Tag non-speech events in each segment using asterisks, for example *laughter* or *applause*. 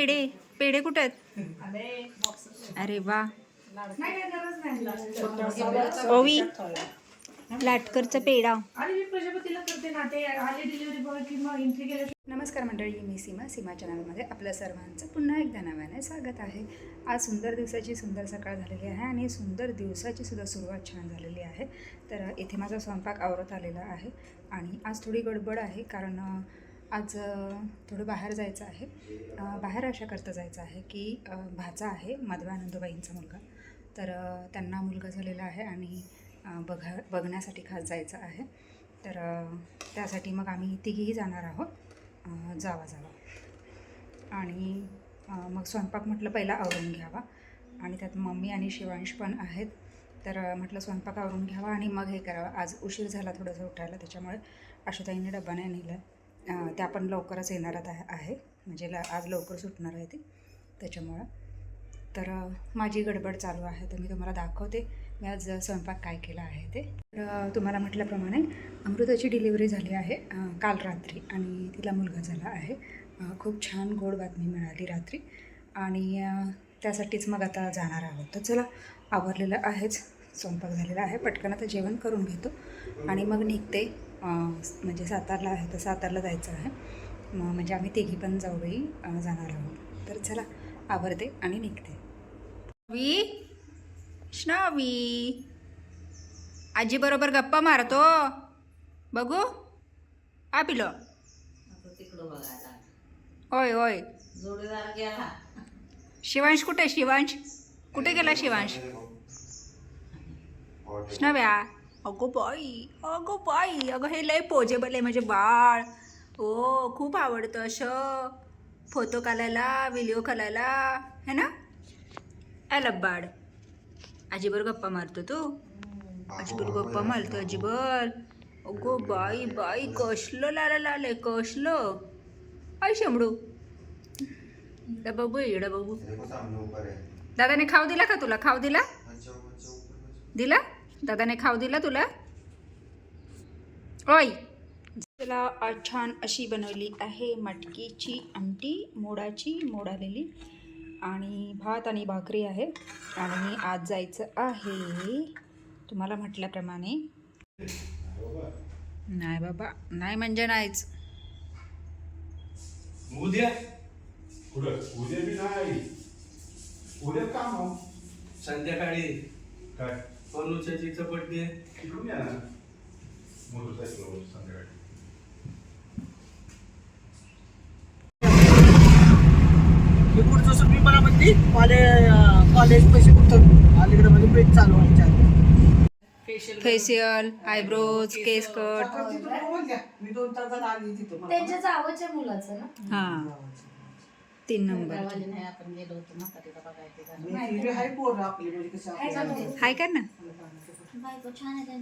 पेढे? पेढे कुठे आहेत? अरे वा. ओवी लाटकरचा पेढा. नमस्कार मंडळी मी सीमा सीमा चॅनलमध्ये आपलं सर्वांचं पुन्हा एकदा नव्याने स्वागत आहे. आज सुंदर दिवसाची सुंदर सकाळ झालेली आहे आणि सुंदर दिवसाची सुद्धा सुरुवात छान झालेली आहे. तर इथे माझा स्वयंपाक आवरत आलेला आहे आणि आज थोडी गडबड आहे कारण आज थोडं बाहेर जायचं आहे. बाहेर अशा करता जायचं आहे की भाचा आहे माधवा आनंदबाईंचा मुलगा. तर त्यांना मुलगा झालेला आहे आणि बघा बघण्यासाठी खास जायचं आहे. तर त्यासाठी मग आम्ही तिघीही जाणार आहोत. जावा जावा. आणि मग स्वयंपाक म्हटलं पहिला आवरून घ्यावा. आणि त्यात मम्मी आणि शिवांश पण आहेत. तर म्हटलं स्वयंपाक आवरून घ्यावा आणि मग हे करावं. आज उशीर झाला थोडंसं उठायला त्याच्यामुळे आशुताईंनी डबा नाही नेला. त्या पण लवकरच येणार आहे आहे. म्हणजे ल आज लवकर सुटणार आहे ती. त्याच्यामुळं. तर माझी गडबड चालू आहे. तर मी तुम्हाला दाखवते. मी आज स्वयंपाक काय केला आहे ते. तर तुम्हाला म्हटल्याप्रमाणे अमृताची डिलिव्हरी झाली आहे काल रात्री. आणि तिला मुलगा झाला आहे. खूप छान गोड बातमी मिळाली रात्री. आणि त्यासाठीच मग आता जाणार आहोत. तर चला आवरलेलं आहेच. स्वयंपाक झालेला आहे. पटकन आता जेवण करून घेतो. आणि मग निघते म्हणजे सातारला आहे तर सातारला जायचं आहे. म- म्हणजे आम्ही तिघी पण जाऊबाई जाणार आहोत. तर चला आवरते आणि निघते. वी? श्नावी आजी बरोबर गप्पा मारतो. बघू. आ पिलो. तिकडं बघायला. होय होय. जोडीदार गेला शिवांश कुठे? शिवांश? कुठे गेला शिवांश? श्नव्या अगो बाई अगो बाई अगं हे लय पोजेबल आहे म्हणजे बाळ. हो खूप आवडतं असं. फोटो काढायला व्हिडिओ काढायला है ना? लब्बाड आजीबर गप्पा मारतो तू? आजीबर गप्पा मारतो आजीबर अगो बाई बाई कसलं लाला लाले कसलं? आई शेंबडू इकडं बघू इकडं बघू दादाने खाऊ दिला का तुला? खाऊ दिला? दिला? दादाने खाऊ दिला तुला? ओय! तुला आज छान अशी बनवली आहे मटकीची आमटी मोडाची मोड आलेली आणि भात आणि भाकरी आहे. आणि आज जायचं आहे तुम्हाला म्हटल्याप्रमाणे. नाही बाबा नाही म्हणजे नाहीच. उद्या? उद्या बी नाही. उद्या काम हो संध्याकाळी. काय? पनुच्याची बर्थडे तिकडून या ना. मोटरसायकलवर संध्याकाळी. पुढचं सुरभी मला म्हणते कॉलेज कॉलेज पैसे अलीकडे म्हणजे चालू फेशियल आयब्रोज केस कट मी दोन तासात आली तिथं. त्यांच्या जावच्या मुलाचं ना? हां. तीन नंबर. गावाला नाही आपण गेलो होतो म्हातारीला बघायचं मी ती बी आहे पोरं आपली म्हणजे कसं आपल्याला हाय कर ना. बायको छान आहे.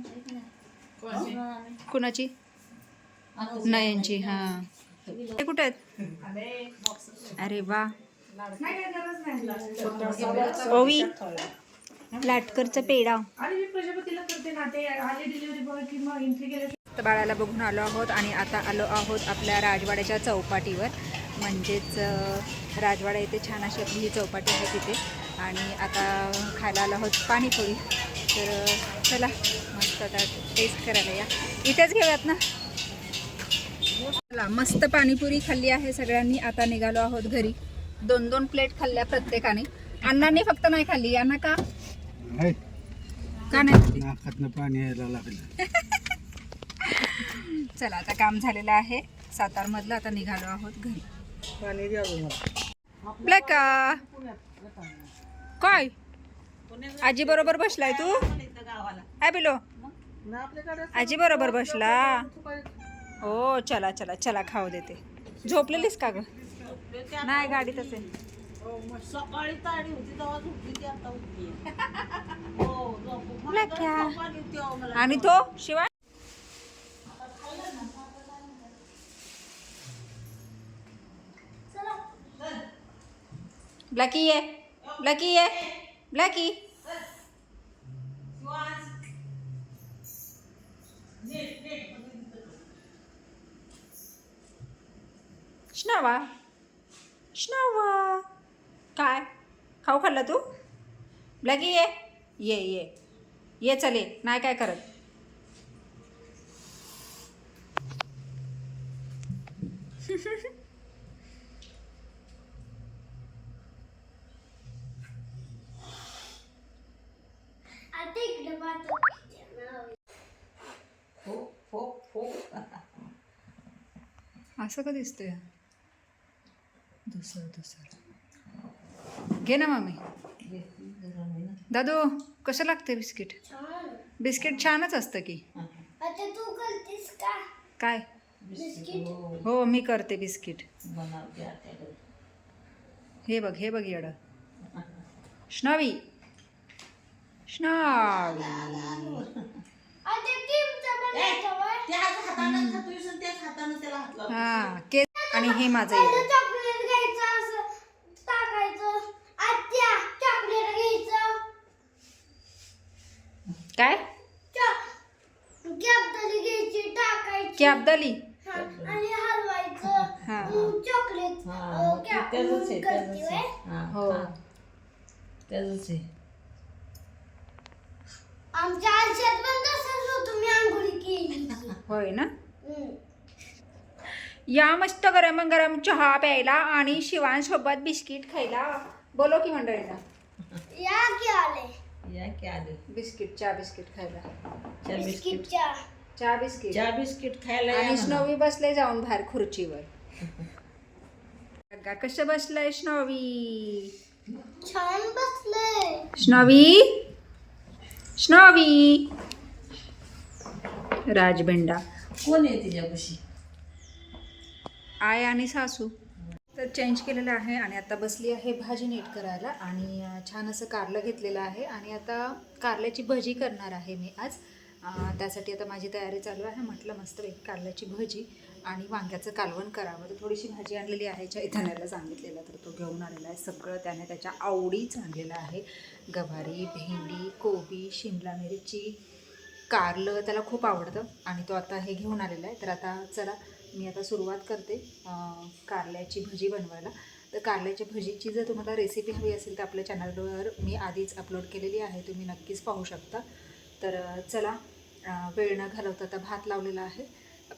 कुणाची? नयनची हां. ते कुठे आहेत? अरे वा. ओवी लाटकरचा पेढा. आणि मी प्रजापतीला करते ना ते आले डिलिव्हरी बॉय किंवा एंट्री केल्या तर बाळाला बघून आलो आहोत आणि आता आलो आहोत आपल्या राजवाड्याच्या चौपाटीवर. म्हणजेच राजवाडा येथे छान अशी आपली ही चौपाटी आहे तिथे. आणि आता खायला आलो आहोत पाणीपुरी. तर चला मस्त आता टेस्ट करायला या. इथेच घेऊयात ना? चला मस्त पाणीपुरी खाल्ली आहे सगळ्यांनी. आता निघालो आहोत घरी. दोन दोन प्लेट खाल्ल्या प्रत्येकाने. अण्णांनी फक्त नाही खाल्ली. यांना का? का नाही पाणी यायला लागलं. *laughs* चला आता काम झालेलं आहे. सातारमधलं आता निघालो आहोत घरी. पाणी द्यावं मला. ब्लॅक का काय? आजी बरोबर बसलाय तू? काय बिलो आजी बरोबर बसला. हो चला चला चला खाऊ देते. झोपलेलीस का ग? नाही गाडीत असेल सकाळी ताडी होती तेव्हा झोपली ती आता उठली. हो होती अहो मला. आणि तो? शिवाय? ब्लॅकी ये ब्लॅकी ये ब्लॅकी श्नावा श्नावा काय? खाऊ खाल्लं तू? Blackie eh? ये ये ये. ये चले नाही काय करत *laughs* आता इकडे पाहतो हो हो हो असं का दिसतंय? दुसरं दुसरं. घे ना मामी. दादू कसं लागते बिस्किट? बिस्किट छानच असतं की. तू करतेस का? काय? हो मी करते बिस्किट. हे बघ हे बघ येडं. श्नावी. श्नावी. हा आणि हे माझं चॉकलेट घ्यायचं असं टाकायचं. आत्या चॉकलेट घ्यायचं. काय? कॅबदली घ्यायची टाकायची. हा, आणि हलवायचं. हा. मग चॉकलेट हा, अं, मग ते कॅप- त्याचंच आहे, करते त्याचंच आहे. वय. हा, हो. हा. त्याचंच आहे. आमच्या पण तसंच होय ना. या मस्त गरम गरम चहा प्यायला आणि शिवांसोबत बिस्किट खायला. बोलो की मंडळीला या की आले? या की आले? बिस्किट चहा बिस्किट खायला. चहा बिस्किट. चहा. बिस्किट. चहा बिस्किट खायला आणि. स्नोवी बसले जाऊन बाहेर खुर्चीवर. कसं बसलंय स्नोवी? छान बसलंय. स्नोवी? स्नोवी? राजबेंडा. कोण आहे तिच्यापाशी? आय आणि सासू. तर चेंज केलेलं आहे आणि आता बसली आहे भाजी नीट करायला आणि छान असं कारलं घेतलेलं आहे आणि आता कारल्याची भजी करणार आहे मी आज. त्यासाठी आता माझी तयारी चालू आहे. म्हटलं मस्तपैकी कारल्याची भजी आणि वांग्याचं कालवण करावं. तर थोडीशी भाजी आणलेली आहे. चैतन्याला सांगितलेलं तर तो घेऊन आलेला आहे सगळं. त्याने त्याच्या आवडीच आणलेलं आहे. गवारी भेंडी कोबी शिमला मिरची कारलं त्याला खूप आवडतं आणि तो आता हे घेऊन आलेला आहे. तर आता चला मी आता सुरुवात करते कारल्याची भजी बनवायला. तर कारल्याच्या भजीची जर तुम्हाला रेसिपी हवी असेल तर आपल्या चॅनलवर मी आधीच अपलोड केलेली आहे. तुम्ही नक्कीच पाहू शकता. तर चला वेळ न घालवता आता भात लावलेला आहे.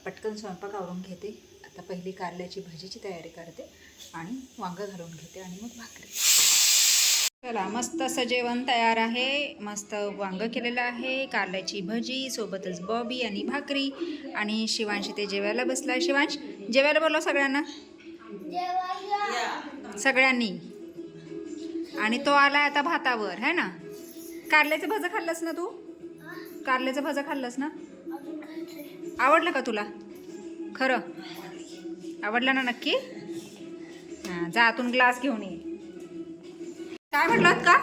पटकन स्वयंपाक आवरून घेते. आता पहिली कारल्याची भजीची तयारी करते आणि वांगं घालून घेते आणि मग भाकरी. चला मस्त असं जेवण तयार आहे. मस्त वांगं केलेलं आहे. कारल्याची भजी सोबतच बॉबी आणि भाकरी. आणि शिवांशी ते जेवायला बसला आहे शिवांश जेवायला बोलव सगळ्यांना. सगळ्यांनी. आणि तो आला आता भातावर है ना? कारल्याचं भजं खाल्लंस ना तू? कारल्याचं भजं खाल्लंस ना? आवडलं का तुला? खरं? आवडलं ना नक्की? हां जा आतून ग्लास घेऊन ये. काय म्हटलात का?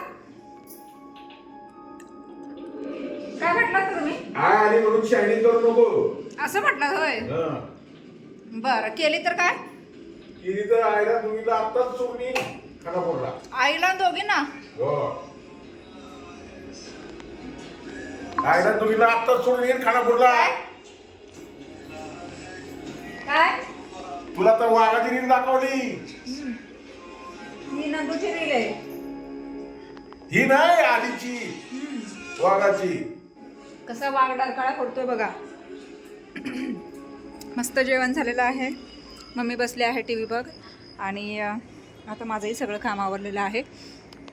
काय म्हटलात तुम्ही? आली म्हणून शायनिंग करू नको. असं म्हटलं होय. हं. बरं केली तर काय? केली तर आईला तुम्ही आत्ताच सोडली खाना पडला आईला दोघी ना हो. आईला तुम्ही आत्ताच येईल खाना पडला काय? तुला तर वाघाची रील दाखवली. मी नंदूची रील आहे. ही नाही आधीची. वाघाची. कसा वाघ डरकाळा पडतोय बघा. मस्त जेवण झालेलं आहे. मम्मी बसली आहे टी व्ही बघ. आणि आता माझंही सगळं काम आवरलेलं आहे.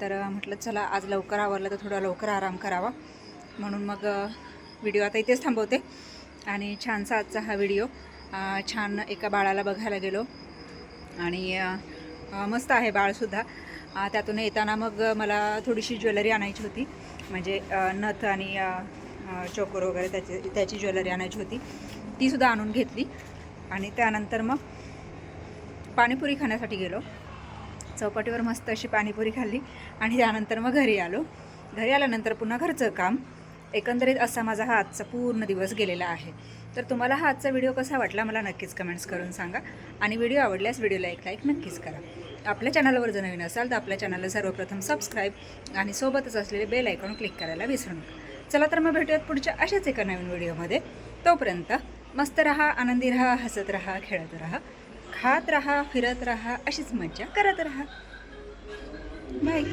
तर म्हटलं चला आज लवकर आवरलं तर थोडा लवकर आराम करावा. म्हणून मग व्हिडिओ आता इथेच थांबवते. आणि छानसा आजचा हा व्हिडिओ. छान एका बाळाला बघायला गेलो. आणि मस्त आहे बाळसुद्धा त्यातून येताना मग मला थोडीशी ज्वेलरी आणायची होती. म्हणजे नथ आणि चोकर वगैरे त्याची त्याची ज्वेलरी आणायची होती. तीसुद्धा आणून घेतली. आणि त्यानंतर मग पाणीपुरी खाण्यासाठी गेलो. चौपाटीवर मस्त अशी पाणीपुरी खाल्ली. आणि त्यानंतर मग घरी आलो. घरी आल्यानंतर पुन्हा घरचं काम. एकंदरीत असा माझा हा आजचा पूर्ण दिवस गेलेला आहे. तर तुम्हाला हा आजचा व्हिडिओ कसा वाटला मला नक्कीच कमेंट्स करून सांगा. आणि व्हिडिओ आवडल्यास व्हिडिओला एक लाईक नक्कीच करा. आपल्या चॅनलवर जर नवीन असाल तर आपल्या चॅनलला सर्वप्रथम सबस्क्राईब आणि सोबतच असलेले बेल आयकॉन क्लिक करायला विसरू नका. चला तर मग भेटूयात पुढच्या अशाच एका नवीन व्हिडिओमध्ये तोपर्यंत मस्त रहा आनंदी रहा हसत रहा खेळत रहा खात रहा फिरत रहा अशीच मज्जा करत रहा. बाय